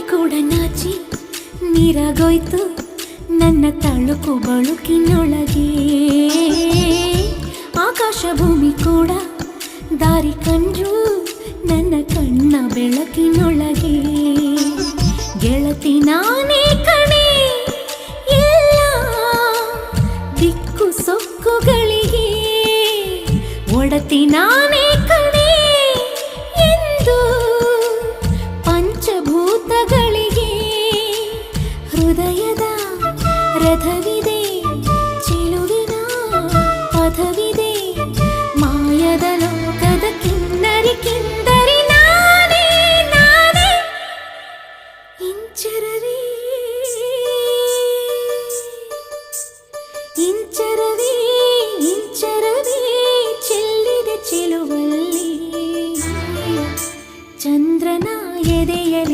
ಕೂಡ ನಾಚಿ, ನೀರಾಗೋಯ್ತು ನನ್ನ ತಳುಕು ಬಳುಕಿನೊಳಗೆ. ಆಕಾಶ ಭೂಮಿ ಕೂಡ ದಾರಿ ಕಂಡ್ರು ನನ್ನ ಕಣ್ಣ ಬೆಳಕಿನೊಳಗೆ. ಗೆಳತಿ ನಾನೇ ಕಣೆ, ಎಲ್ಲ ದಿಕ್ಕು ಸೊಕ್ಕುಗಳಿಗೆ. ಒಡತಿ ನಾನೇ ಮುತ್ತಗಳಿಗೆ ಹೃದಯದ ರಥವಿದೆ ಚಿಲುವಿನ ಪಥವಿದೆ ಮಾಯದ ಲೋಕದ ಕಿನ್ನರಿ ಕಿಂದರಿ ನಾನೇ ನಾನೇ ಇಂಚರವೇ ಇಂಚರವೇ ಇಂಚರವೇ ಚೆಲ್ಲಿದೆ ಚೆಲುವಲ್ಲಿ ಚಂದ್ರನ ಎದೆಯಲ್ಲಿ